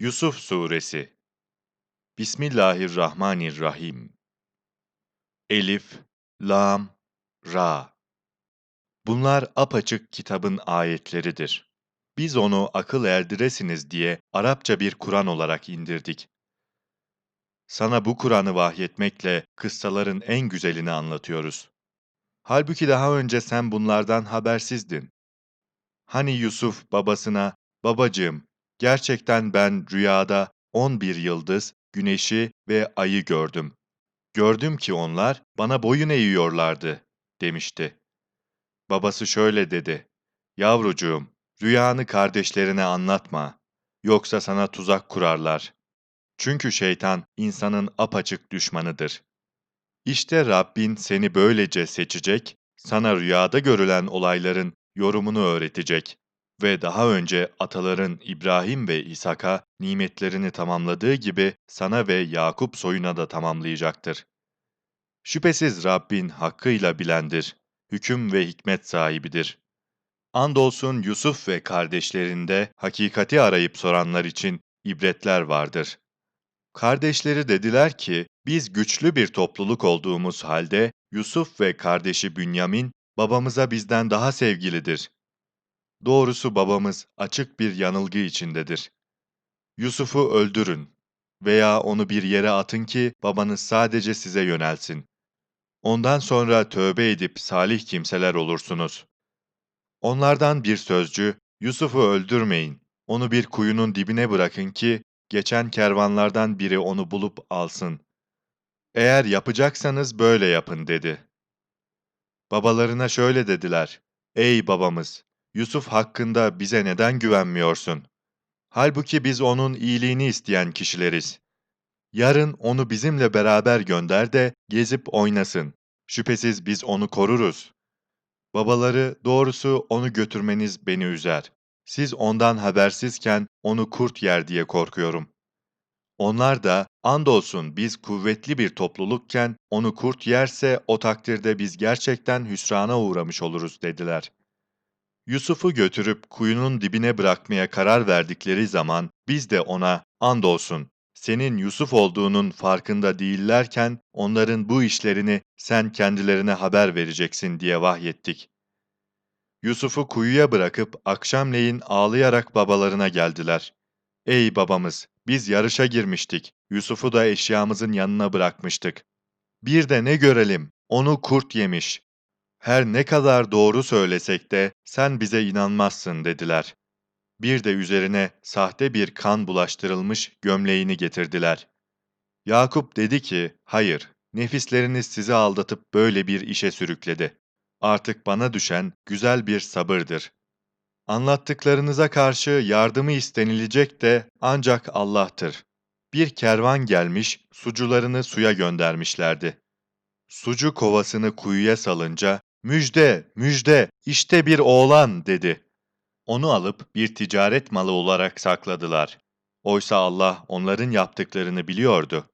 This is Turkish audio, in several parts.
Yusuf Suresi Bismillahirrahmanirrahim Elif, Lam, Ra Bunlar apaçık kitabın ayetleridir. Biz onu akıl erdiresiniz diye Arapça bir Kur'an olarak indirdik. Sana bu Kur'an'ı vahyetmekle kıssaların en güzelini anlatıyoruz. Halbuki daha önce sen bunlardan habersizdin. Hani Yusuf babasına, babacığım, gerçekten ben rüyada on bir yıldız, güneşi ve ayı gördüm. Gördüm ki onlar bana boyun eğiyorlardı, demişti. Babası şöyle dedi, yavrucuğum, rüyanı kardeşlerine anlatma, yoksa sana tuzak kurarlar. Çünkü şeytan insanın apaçık düşmanıdır. İşte Rabbin seni böylece seçecek, sana rüyada görülen olayların yorumunu öğretecek ve daha önce ataların İbrahim ve İshak'a nimetlerini tamamladığı gibi sana ve Yakup soyuna da tamamlayacaktır. Şüphesiz Rabbin hakkıyla bilendir, hüküm ve hikmet sahibidir. Andolsun Yusuf ve kardeşlerinde hakikati arayıp soranlar için ibretler vardır. Kardeşleri dediler ki, biz güçlü bir topluluk olduğumuz halde Yusuf ve kardeşi Bünyamin babamıza bizden daha sevgilidir. Doğrusu babamız açık bir yanılgı içindedir. Yusuf'u öldürün veya onu bir yere atın ki babanız sadece size yönelsin. Ondan sonra tövbe edip salih kimseler olursunuz. Onlardan bir sözcü, Yusuf'u öldürmeyin, onu bir kuyunun dibine bırakın ki geçen kervanlardan biri onu bulup alsın. Eğer yapacaksanız böyle yapın dedi. Babalarına şöyle dediler, Ey babamız! Yusuf hakkında bize neden güvenmiyorsun? Halbuki biz onun iyiliğini isteyen kişileriz. Yarın onu bizimle beraber gönder de gezip oynasın. Şüphesiz biz onu koruruz. Babaları doğrusu onu götürmeniz beni üzer. Siz ondan habersizken onu kurt yer diye korkuyorum. Onlar da andolsun biz kuvvetli bir toplulukken onu kurt yerse o takdirde biz gerçekten hüsrana uğramış oluruz dediler. Yusuf'u götürüp kuyunun dibine bırakmaya karar verdikleri zaman biz de ona andolsun senin Yusuf olduğunun farkında değillerken onların bu işlerini sen kendilerine haber vereceksin diye vahyettik. Yusuf'u kuyuya bırakıp akşamleyin ağlayarak babalarına geldiler. Ey babamız, biz yarışa girmiştik. Yusuf'u da eşyamızın yanına bırakmıştık. Bir de ne görelim, onu kurt yemiş. Her ne kadar doğru söylesek de sen bize inanmazsın dediler. Bir de üzerine sahte bir kan bulaştırılmış gömleğini getirdiler. Yakup dedi ki, hayır, nefisleriniz sizi aldatıp böyle bir işe sürükledi. Artık bana düşen güzel bir sabırdır. Anlattıklarınıza karşı yardımı istenilecek de ancak Allah'tır. Bir kervan gelmiş, sucularını suya göndermişlerdi. Sucu kovasını kuyuya salınca, müjde, müjde, işte bir oğlan dedi. Onu alıp bir ticaret malı olarak sakladılar. Oysa Allah onların yaptıklarını biliyordu.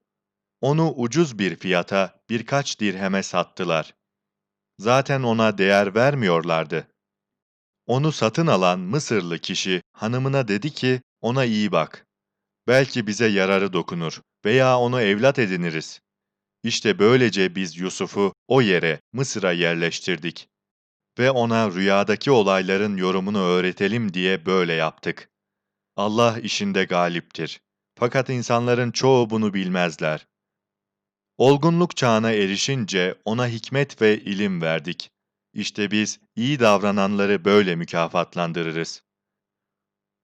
Onu ucuz bir fiyata birkaç dirheme sattılar. Zaten ona değer vermiyorlardı. Onu satın alan Mısırlı kişi hanımına dedi ki ona iyi bak. Belki bize yararı dokunur veya onu evlat ediniriz. İşte böylece biz Yusuf'u o yere Mısır'a yerleştirdik. Ve ona rüyadaki olayların yorumunu öğretelim diye böyle yaptık. Allah işinde galiptir. Fakat insanların çoğu bunu bilmezler. Olgunluk çağına erişince ona hikmet ve ilim verdik. İşte biz iyi davrananları böyle mükafatlandırırız.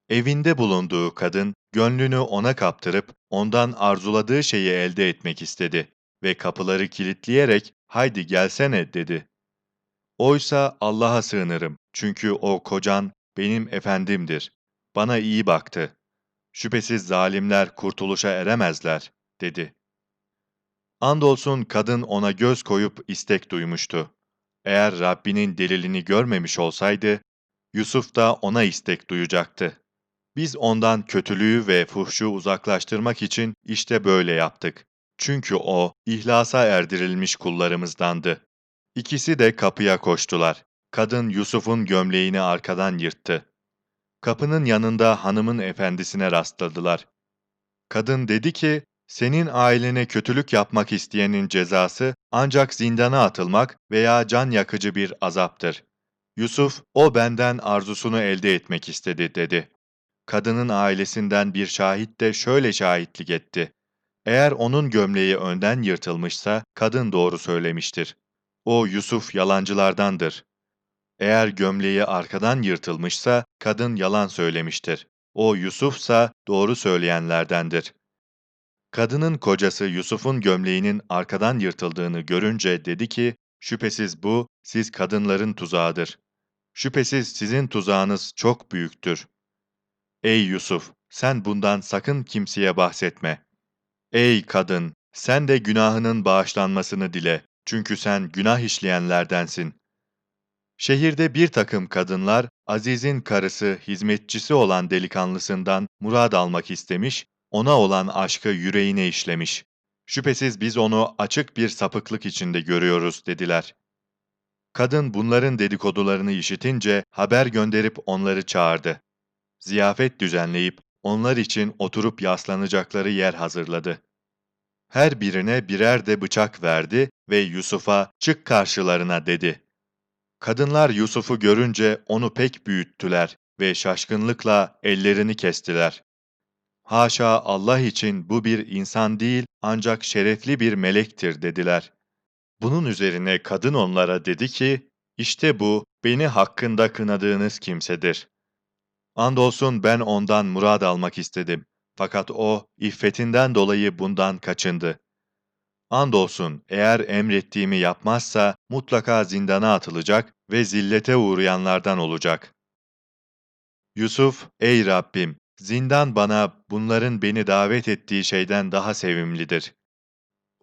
Evinde bulunduğu kadın, gönlünü ona kaptırıp ondan arzuladığı şeyi elde etmek istedi ve kapıları kilitleyerek haydi gelsene dedi. Oysa Allah'a sığınırım çünkü o kocan benim efendimdir. Bana iyi baktı. Şüphesiz zalimler kurtuluşa eremezler dedi. Andolsun kadın ona göz koyup istek duymuştu. Eğer Rabbinin delilini görmemiş olsaydı, Yusuf da ona istek duyacaktı. Biz ondan kötülüğü ve fuhşu uzaklaştırmak için işte böyle yaptık. Çünkü o, ihlasa erdirilmiş kullarımızdandı. İkisi de kapıya koştular. Kadın Yusuf'un gömleğini arkadan yırttı. Kapının yanında hanımın efendisine rastladılar. Kadın dedi ki, senin ailene kötülük yapmak isteyenin cezası ancak zindana atılmak veya can yakıcı bir azaptır. Yusuf, o benden arzusunu elde etmek istedi dedi. Kadının ailesinden bir şahit de şöyle şahitlik etti. Eğer onun gömleği önden yırtılmışsa kadın doğru söylemiştir. O Yusuf yalancılardandır. Eğer gömleği arkadan yırtılmışsa kadın yalan söylemiştir. O Yusufsa doğru söyleyenlerdendir. Kadının kocası Yusuf'un gömleğinin arkadan yırtıldığını görünce dedi ki, şüphesiz bu siz kadınların tuzağıdır. Şüphesiz sizin tuzağınız çok büyüktür. Ey Yusuf, sen bundan sakın kimseye bahsetme. Ey kadın, sen de günahının bağışlanmasını dile. Çünkü sen günah işleyenlerdensin. Şehirde bir takım kadınlar, Aziz'in karısı, hizmetçisi olan delikanlısından murad almak istemiş, ona olan aşkı yüreğine işlemiş. Şüphesiz biz onu açık bir sapıklık içinde görüyoruz, dediler. Kadın bunların dedikodularını işitince haber gönderip onları çağırdı. Ziyafet düzenleyip onlar için oturup yaslanacakları yer hazırladı. Her birine birer de bıçak verdi ve Yusuf'a çık karşılarına dedi. Kadınlar Yusuf'u görünce onu pek büyüttüler ve şaşkınlıkla ellerini kestiler. Haşa Allah için bu bir insan değil ancak şerefli bir melektir dediler. Bunun üzerine kadın onlara dedi ki, işte bu beni hakkında kınadığınız kimsedir. Andolsun ben ondan murad almak istedim. Fakat o, iffetinden dolayı bundan kaçındı. Andolsun eğer emrettiğimi yapmazsa mutlaka zindana atılacak ve zillete uğrayanlardan olacak. Yusuf, ey Rabbim, zindan bana bunların beni davet ettiği şeyden daha sevimlidir.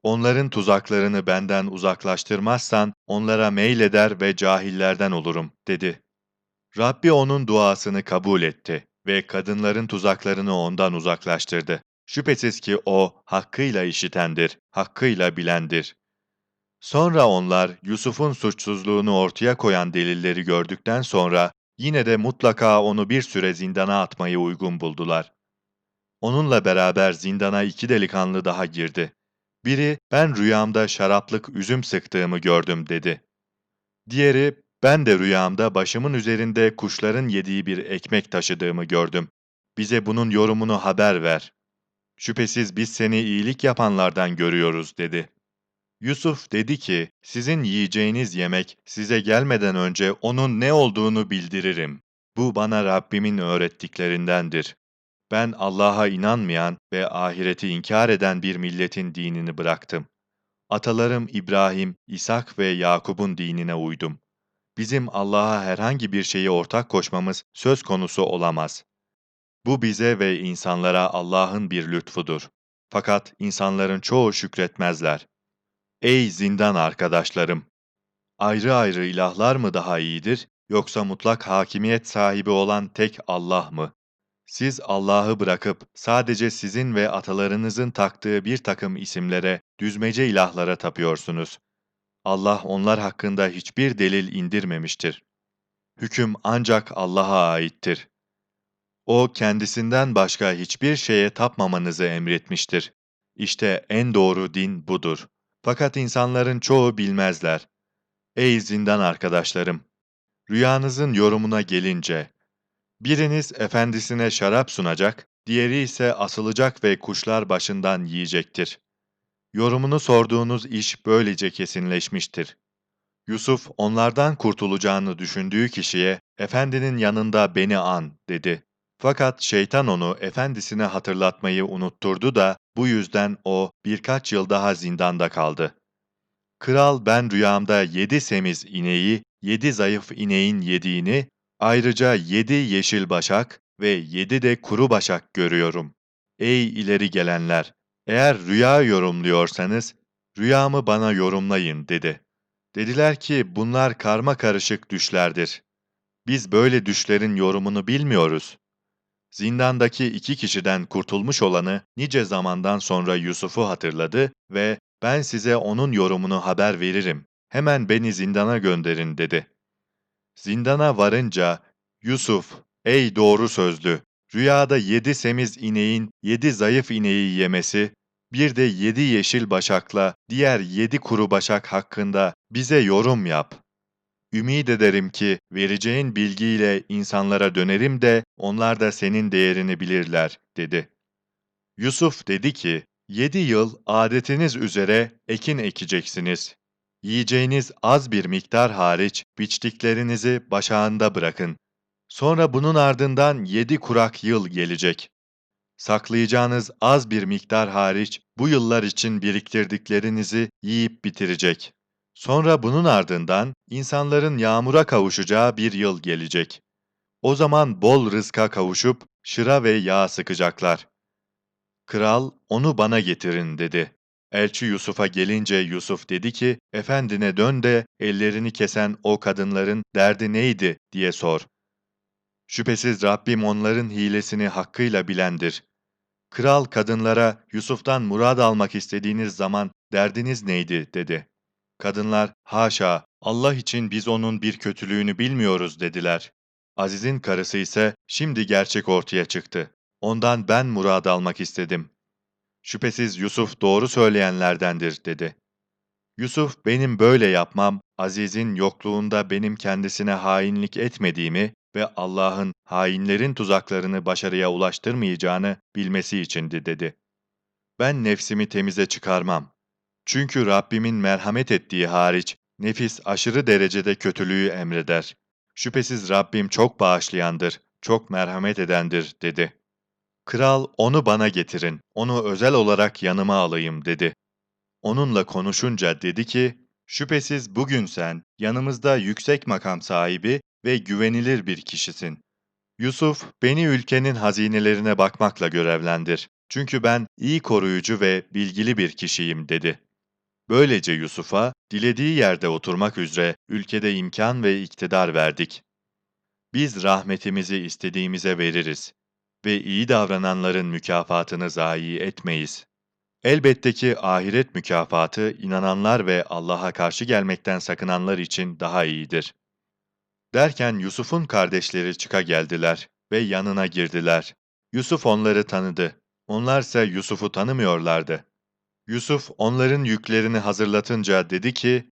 Onların tuzaklarını benden uzaklaştırmazsan onlara meyleder ve cahillerden olurum, dedi. Rabbi onun duasını kabul etti ve kadınların tuzaklarını ondan uzaklaştırdı. Şüphesiz ki o hakkıyla işitendir, hakkıyla bilendir. Sonra onlar Yusuf'un suçsuzluğunu ortaya koyan delilleri gördükten sonra yine de mutlaka onu bir süre zindana atmayı uygun buldular. Onunla beraber zindana iki delikanlı daha girdi. Biri, ben rüyamda şaraplık üzüm sıktığımı gördüm dedi. Diğeri, ben de rüyamda başımın üzerinde kuşların yediği bir ekmek taşıdığımı gördüm. Bize bunun yorumunu haber ver. Şüphesiz biz seni iyilik yapanlardan görüyoruz dedi. Yusuf dedi ki, sizin yiyeceğiniz yemek size gelmeden önce onun ne olduğunu bildiririm. Bu bana Rabbimin öğrettiklerindendir. Ben Allah'a inanmayan ve ahireti inkar eden bir milletin dinini bıraktım. Atalarım İbrahim, İshak ve Yakub'un dinine uydum. Bizim Allah'a herhangi bir şeyi ortak koşmamız söz konusu olamaz. Bu bize ve insanlara Allah'ın bir lütfudur. Fakat insanların çoğu şükretmezler. Ey zindan arkadaşlarım! Ayrı ayrı ilahlar mı daha iyidir, yoksa mutlak hakimiyet sahibi olan tek Allah mı? Siz Allah'ı bırakıp sadece sizin ve atalarınızın taktığı bir takım isimlere, düzmece ilahlara tapıyorsunuz. Allah onlar hakkında hiçbir delil indirmemiştir. Hüküm ancak Allah'a aittir. O kendisinden başka hiçbir şeye tapmamanızı emretmiştir. İşte en doğru din budur. Fakat insanların çoğu bilmezler. Ey zindan arkadaşlarım! Rüyanızın yorumuna gelince, biriniz efendisine şarap sunacak, diğeri ise asılacak ve kuşlar başından yiyecektir. Yorumunu sorduğunuz iş böylece kesinleşmiştir. Yusuf onlardan kurtulacağını düşündüğü kişiye, efendinin yanında beni an dedi. Fakat şeytan onu efendisine hatırlatmayı unutturdu da bu yüzden o birkaç yıl daha zindanda kaldı. Kral ben rüyamda yedi semiz ineği, yedi zayıf ineğin yediğini, ayrıca yedi yeşil başak ve yedi de kuru başak görüyorum. Ey ileri gelenler! Eğer rüya yorumluyorsanız, rüyamı bana yorumlayın dedi. Dediler ki bunlar karma karışık düşlerdir. Biz böyle düşlerin yorumunu bilmiyoruz. Zindandaki iki kişiden kurtulmuş olanı nice zamandan sonra Yusuf'u hatırladı ve ben size onun yorumunu haber veririm. Hemen beni zindana gönderin dedi. Zindana varınca Yusuf, ey doğru sözlü, rüyada yedi semiz ineğin yedi zayıf ineği yemesi, bir de yedi yeşil başakla diğer yedi kuru başak hakkında bize yorum yap. Ümid ederim ki vereceğin bilgiyle insanlara dönerim de onlar da senin değerini bilirler, dedi. Yusuf dedi ki, yedi yıl adetiniz üzere ekin ekeceksiniz. Yiyeceğiniz az bir miktar hariç biçtiklerinizi başağında bırakın. Sonra bunun ardından yedi kurak yıl gelecek. Saklayacağınız az bir miktar hariç bu yıllar için biriktirdiklerinizi yiyip bitirecek. Sonra bunun ardından insanların yağmura kavuşacağı bir yıl gelecek. O zaman bol rızka kavuşup şıra ve yağ sıkacaklar. Kral, onu bana getirin dedi. Elçi Yusuf'a gelince Yusuf dedi ki, efendine dön de ellerini kesen o kadınların derdi neydi diye sor. Şüphesiz Rabbim onların hilesini hakkıyla bilendir. Kral kadınlara Yusuf'tan murad almak istediğiniz zaman derdiniz neydi dedi. Kadınlar haşa Allah için biz onun bir kötülüğünü bilmiyoruz dediler. Aziz'in karısı ise şimdi gerçek ortaya çıktı. Ondan ben murad almak istedim. Şüphesiz Yusuf doğru söyleyenlerdendir dedi. Yusuf benim böyle yapmam, Aziz'in yokluğunda benim kendisine hainlik etmediğimi ve Allah'ın hainlerin tuzaklarını başarıya ulaştırmayacağını bilmesi içindi dedi. Ben nefsimi temize çıkarmam. Çünkü Rabbimin merhamet ettiği hariç nefis aşırı derecede kötülüğü emreder. Şüphesiz Rabbim çok bağışlayandır, çok merhamet edendir dedi. Kral onu bana getirin, onu özel olarak yanıma alayım dedi. Onunla konuşunca dedi ki, şüphesiz bugün sen yanımızda yüksek makam sahibi ve güvenilir bir kişisin. Yusuf, beni ülkenin hazinelerine bakmakla görevlendir. Çünkü ben iyi koruyucu ve bilgili bir kişiyim dedi. Böylece Yusuf'a dilediği yerde oturmak üzere ülkede imkan ve iktidar verdik. Biz rahmetimizi istediğimize veririz ve iyi davrananların mükafatını zayi etmeyiz. Elbette ki ahiret mükafatı inananlar ve Allah'a karşı gelmekten sakınanlar için daha iyidir. Derken Yusuf'un kardeşleri çıka geldiler ve yanına girdiler. Yusuf onları tanıdı. Onlarsa Yusuf'u tanımıyorlardı. Yusuf onların yüklerini hazırlatınca dedi ki,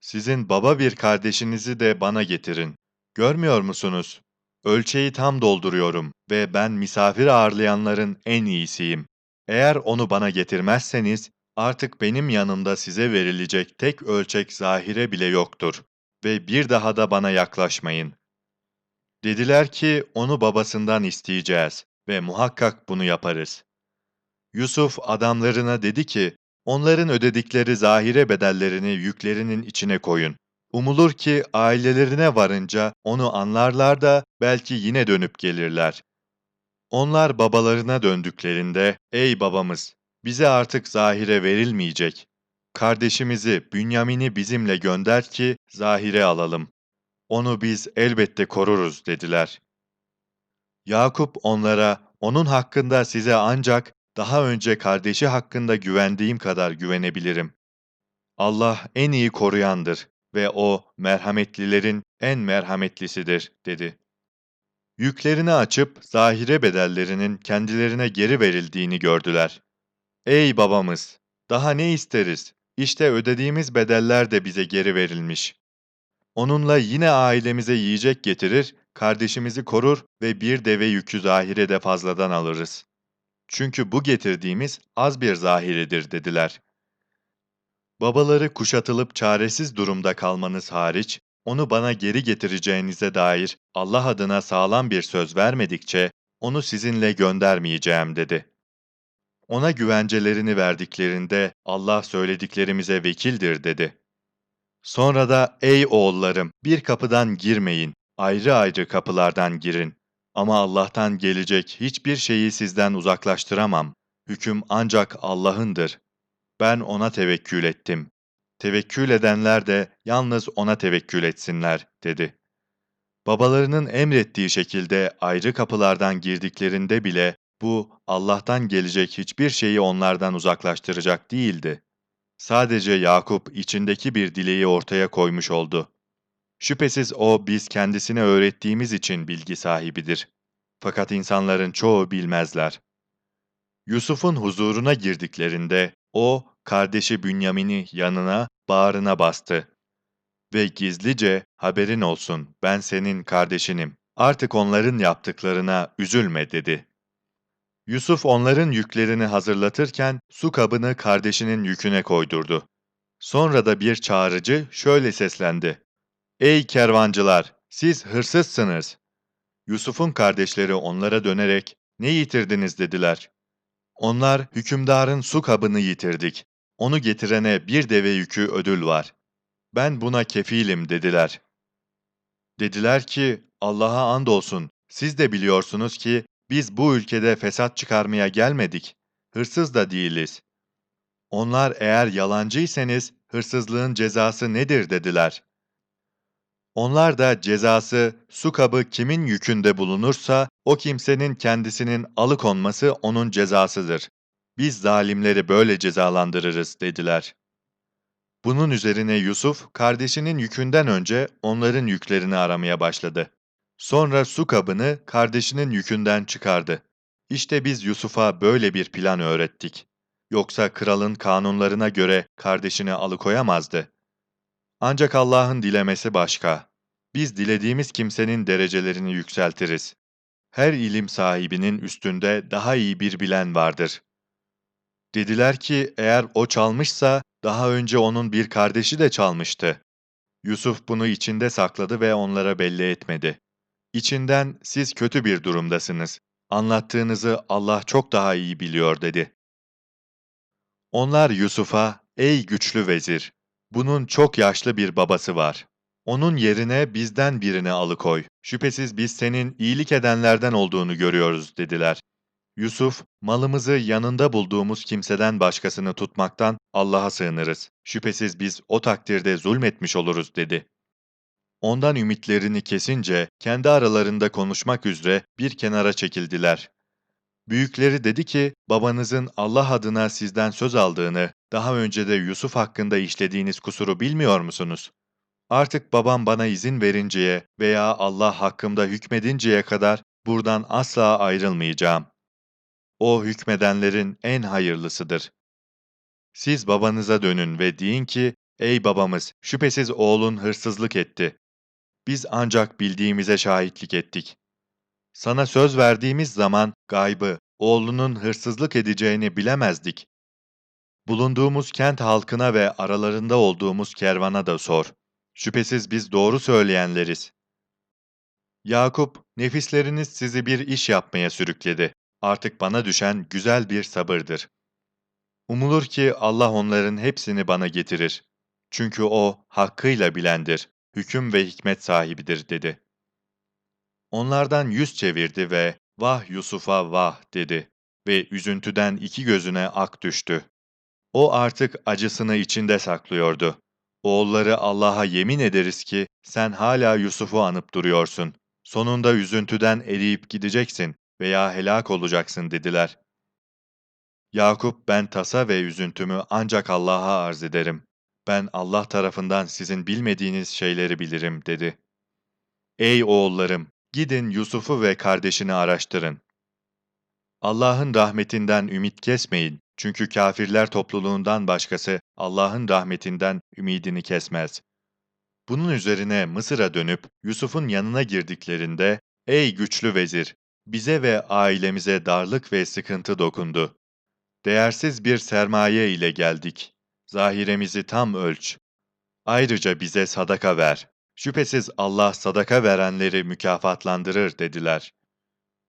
Sizin baba bir kardeşinizi de bana getirin. Görmüyor musunuz? Ölçeği tam dolduruyorum ve ben misafir ağırlayanların en iyisiyim. Eğer onu bana getirmezseniz, artık benim yanımda size verilecek tek ölçek zahire bile yoktur ve bir daha da bana yaklaşmayın. Dediler ki onu babasından isteyeceğiz ve muhakkak bunu yaparız. Yusuf adamlarına dedi ki, onların ödedikleri zahire bedellerini yüklerinin içine koyun. Umulur ki ailelerine varınca onu anlarlar da belki yine dönüp gelirler. Onlar babalarına döndüklerinde, ''Ey babamız, bize artık zahire verilmeyecek. Kardeşimizi, Bünyamin'i bizimle gönder ki zahire alalım. Onu biz elbette koruruz.'' dediler. Yakup onlara, ''Onun hakkında size ancak daha önce kardeşi hakkında güvendiğim kadar güvenebilirim. Allah en iyi koruyandır ve O merhametlilerin en merhametlisidir.'' dedi. Yüklerini açıp zahire bedellerinin kendilerine geri verildiğini gördüler. ''Ey babamız! Daha ne isteriz? İşte ödediğimiz bedeller de bize geri verilmiş. Onunla yine ailemize yiyecek getirir, kardeşimizi korur ve bir deve yükü zahirede fazladan alırız. Çünkü bu getirdiğimiz az bir zahiredir dediler. Babaları kuşatılıp çaresiz durumda kalmanız hariç, onu bana geri getireceğinize dair Allah adına sağlam bir söz vermedikçe, onu sizinle göndermeyeceğim dedi. Ona güvencelerini verdiklerinde Allah söylediklerimize vekildir dedi. Sonra da ey oğullarım bir kapıdan girmeyin, ayrı ayrı kapılardan girin. Ama Allah'tan gelecek hiçbir şeyi sizden uzaklaştıramam. Hüküm ancak Allah'ındır. Ben ona tevekkül ettim. Tevekkül edenler de yalnız ona tevekkül etsinler, dedi. Babalarının emrettiği şekilde ayrı kapılardan girdiklerinde bile bu Allah'tan gelecek hiçbir şeyi onlardan uzaklaştıracak değildi. Sadece Yakup içindeki bir dileği ortaya koymuş oldu. Şüphesiz o biz kendisine öğrettiğimiz için bilgi sahibidir. Fakat insanların çoğu bilmezler. Yusuf'un huzuruna girdiklerinde o, kardeşi Bünyamin'i yanına, bağrına bastı. Ve gizlice, haberin olsun, ben senin kardeşinim. Artık onların yaptıklarına üzülme dedi. Yusuf onların yüklerini hazırlatırken su kabını kardeşinin yüküne koydurdu. Sonra da bir çağrıcı şöyle seslendi. Ey kervancılar, siz hırsızsınız. Yusuf'un kardeşleri onlara dönerek, ne yitirdiniz dediler. Onlar, hükümdarın su kabını yitirdik. Onu getirene bir deve yükü ödül var. Ben buna kefilim dediler. Dediler ki, Allah'a andolsun, siz de biliyorsunuz ki, biz bu ülkede fesat çıkarmaya gelmedik. Hırsız da değiliz. Onlar eğer yalancıysanız, hırsızlığın cezası nedir dediler. Onlar da cezası su kabı kimin yükünde bulunursa o kimsenin kendisinin alıkonması onun cezasıdır. Biz zalimleri böyle cezalandırırız dediler. Bunun üzerine Yusuf kardeşinin yükünden önce onların yüklerini aramaya başladı. Sonra su kabını kardeşinin yükünden çıkardı. İşte biz Yusuf'a böyle bir plan öğrettik. Yoksa kralın kanunlarına göre kardeşini alıkoyamazdı. Ancak Allah'ın dilemesi başka. Biz dilediğimiz kimsenin derecelerini yükseltiriz. Her ilim sahibinin üstünde daha iyi bir bilen vardır. Dediler ki eğer o çalmışsa daha önce onun bir kardeşi de çalmıştı. Yusuf bunu içinde sakladı ve onlara belli etmedi. İçinden siz kötü bir durumdasınız. Anlattığınızı Allah çok daha iyi biliyor dedi. Onlar Yusuf'a, ey güçlü vezir, bunun çok yaşlı bir babası var. Onun yerine bizden birini alıkoy. Şüphesiz biz senin iyilik edenlerden olduğunu görüyoruz dediler. Yusuf, malımızı yanında bulduğumuz kimseden başkasını tutmaktan Allah'a sığınırız. Şüphesiz biz o takdirde zulmetmiş oluruz dedi. Ondan ümitlerini kesince kendi aralarında konuşmak üzere bir kenara çekildiler. Büyükleri dedi ki, babanızın Allah adına sizden söz aldığını, daha önce de Yusuf hakkında işlediğiniz kusuru bilmiyor musunuz? Artık babam bana izin verinceye veya Allah hakkımda hükmedinceye kadar buradan asla ayrılmayacağım. O hükmedenlerin en hayırlısıdır. Siz babanıza dönün ve deyin ki, ey babamız, şüphesiz oğlun hırsızlık etti. Biz ancak bildiğimize şahitlik ettik. Sana söz verdiğimiz zaman gaybı, oğlunun hırsızlık edeceğini bilemezdik. Bulunduğumuz kent halkına ve aralarında olduğumuz kervana da sor. Şüphesiz biz doğru söyleyenleriz. Yakup, nefisleriniz sizi bir iş yapmaya sürükledi. Artık bana düşen güzel bir sabırdır. Umulur ki Allah onların hepsini bana getirir. Çünkü O hakkıyla bilendir, hüküm ve hikmet sahibidir dedi. Onlardan yüz çevirdi ve vah Yusuf'a vah dedi ve üzüntüden iki gözüne ak düştü. O artık acısını içinde saklıyordu. Oğulları Allah'a yemin ederiz ki sen hala Yusuf'u anıp duruyorsun. Sonunda üzüntüden eriyip gideceksin veya helak olacaksın dediler. Yakup ben tasa ve üzüntümü ancak Allah'a arz ederim. Ben Allah tarafından sizin bilmediğiniz şeyleri bilirim dedi. Ey oğullarım! Gidin Yusuf'u ve kardeşini araştırın. Allah'ın rahmetinden ümit kesmeyin. Çünkü kafirler topluluğundan başkası Allah'ın rahmetinden ümidini kesmez. Bunun üzerine Mısır'a dönüp Yusuf'un yanına girdiklerinde, ''Ey güçlü vezir, bize ve ailemize darlık ve sıkıntı dokundu. Değersiz bir sermaye ile geldik. Zahiremizi tam ölç. Ayrıca bize sadaka ver. Şüphesiz Allah sadaka verenleri mükafatlandırır.'' dediler.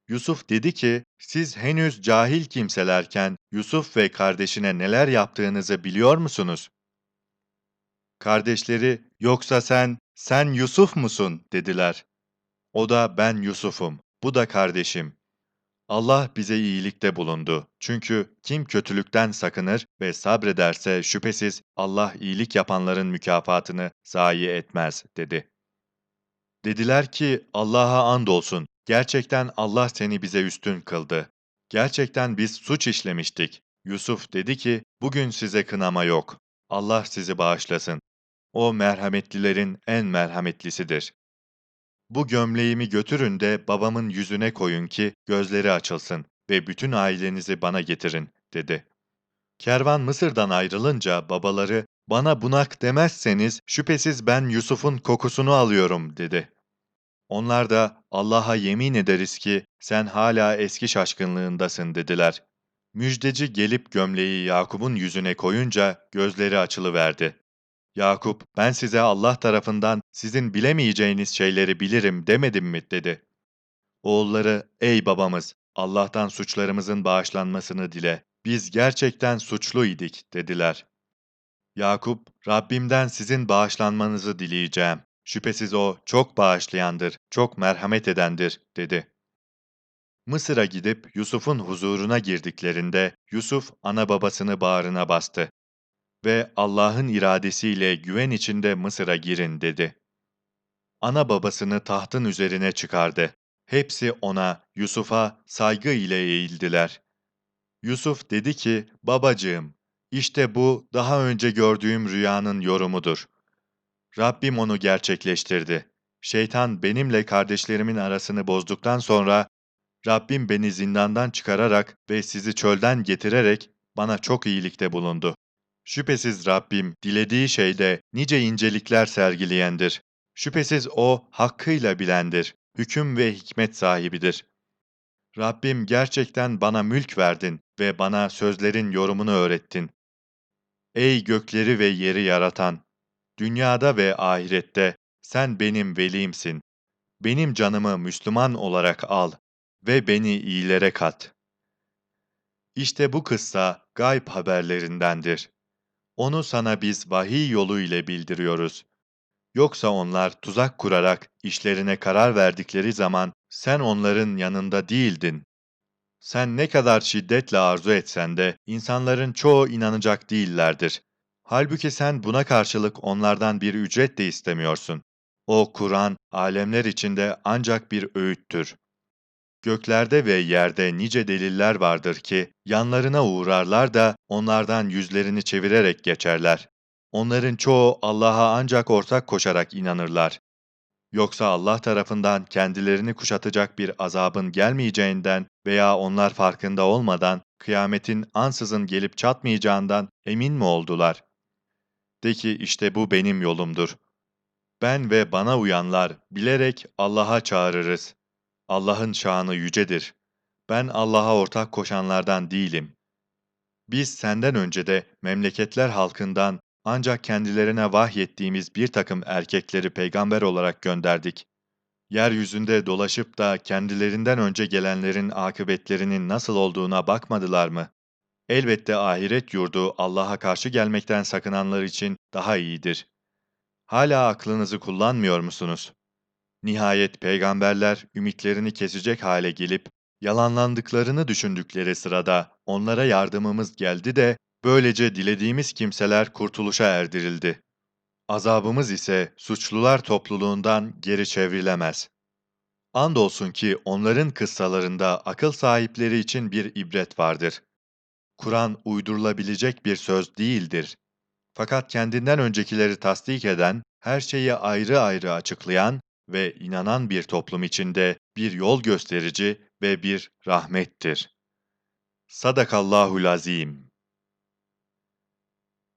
Yusuf dedi ki, siz henüz cahil kimselerken Yusuf ve kardeşine neler yaptığınızı biliyor musunuz? Kardeşleri, yoksa sen, sen Yusuf musun? dediler. O da ben Yusuf'um, bu da kardeşim. Allah bize iyilikte bulundu. Çünkü kim kötülükten sakınır ve sabrederse şüphesiz Allah iyilik yapanların mükafatını zayi etmez, dedi. Dediler ki Allah'a andolsun Gerçekten Allah seni bize üstün kıldı. Gerçekten biz suç işlemiştik. Yusuf dedi ki, bugün size kınama yok. Allah sizi bağışlasın. O merhametlilerin en merhametlisidir. Bu gömleğimi götürün de babamın yüzüne koyun ki gözleri açılsın ve bütün ailenizi bana getirin, dedi. Kervan Mısır'dan ayrılınca babaları, bana bunak demezseniz şüphesiz ben Yusuf'un kokusunu alıyorum, dedi. Onlar da Allah'a yemin ederiz ki sen hala eski şaşkınlığındasın dediler. Müjdeci gelip gömleği Yakup'un yüzüne koyunca gözleri açılıverdi. Yakup, ben size Allah tarafından sizin bilemeyeceğiniz şeyleri bilirim demedim mi dedi. Oğulları, ey babamız, Allah'tan suçlarımızın bağışlanmasını dile. Biz gerçekten suçlu idik dediler. Yakup, Rabbimden sizin bağışlanmanızı dileyeceğim. Şüphesiz o çok bağışlayandır, çok merhamet edendir, dedi. Mısır'a gidip Yusuf'un huzuruna girdiklerinde Yusuf ana babasını bağrına bastı ve Allah'ın iradesiyle güven içinde Mısır'a girin dedi. Ana babasını tahtın üzerine çıkardı. Hepsi ona, Yusuf'a saygı ile eğildiler. Yusuf dedi ki, babacığım, işte bu daha önce gördüğüm rüyanın yorumudur. Rabbim onu gerçekleştirdi. Şeytan benimle kardeşlerimin arasını bozduktan sonra Rabbim beni zindandan çıkararak ve sizi çölden getirerek bana çok iyilikte bulundu. Şüphesiz Rabbim dilediği şeyde nice incelikler sergileyendir. Şüphesiz O hakkıyla bilendir, hüküm ve hikmet sahibidir. Rabbim gerçekten bana mülk verdin ve bana sözlerin yorumunu öğrettin. Ey gökleri ve yeri yaratan! Dünyada ve ahirette sen benim velimsin. Benim canımı Müslüman olarak al ve beni iyilere kat. İşte bu kıssa gayb haberlerindendir. Onu sana biz vahiy yolu ile bildiriyoruz. Yoksa onlar tuzak kurarak işlerine karar verdikleri zaman sen onların yanında değildin. Sen ne kadar şiddetle arzu etsen de insanların çoğu inanacak değillerdir. Halbuki sen buna karşılık onlardan bir ücret de istemiyorsun. O Kur'an, alemler içinde ancak bir öğüttür. Göklerde ve yerde nice deliller vardır ki, yanlarına uğrarlar da onlardan yüzlerini çevirerek geçerler. Onların çoğu Allah'a ancak ortak koşarak inanırlar. Yoksa Allah tarafından kendilerini kuşatacak bir azabın gelmeyeceğinden veya onlar farkında olmadan kıyametin ansızın gelip çatmayacağından emin mi oldular? De ki işte bu benim yolumdur. Ben ve bana uyanlar bilerek Allah'a çağırırız. Allah'ın şanı yücedir. Ben Allah'a ortak koşanlardan değilim. Biz senden önce de memleketler halkından ancak kendilerine vahyettiğimiz bir takım erkekleri peygamber olarak gönderdik. Yeryüzünde dolaşıp da kendilerinden önce gelenlerin akıbetlerinin nasıl olduğuna bakmadılar mı? Elbette ahiret yurdu Allah'a karşı gelmekten sakınanlar için daha iyidir. Hala aklınızı kullanmıyor musunuz? Nihayet peygamberler ümitlerini kesecek hale gelip, yalanlandıklarını düşündükleri sırada onlara yardımımız geldi de, böylece dilediğimiz kimseler kurtuluşa erdirildi. Azabımız ise suçlular topluluğundan geri çevrilemez. Andolsun ki onların kıssalarında akıl sahipleri için bir ibret vardır. Kur'an uydurulabilecek bir söz değildir. Fakat kendinden öncekileri tasdik eden, her şeyi ayrı ayrı açıklayan ve inanan bir toplum içinde bir yol gösterici ve bir rahmettir. Sadakallahul azim.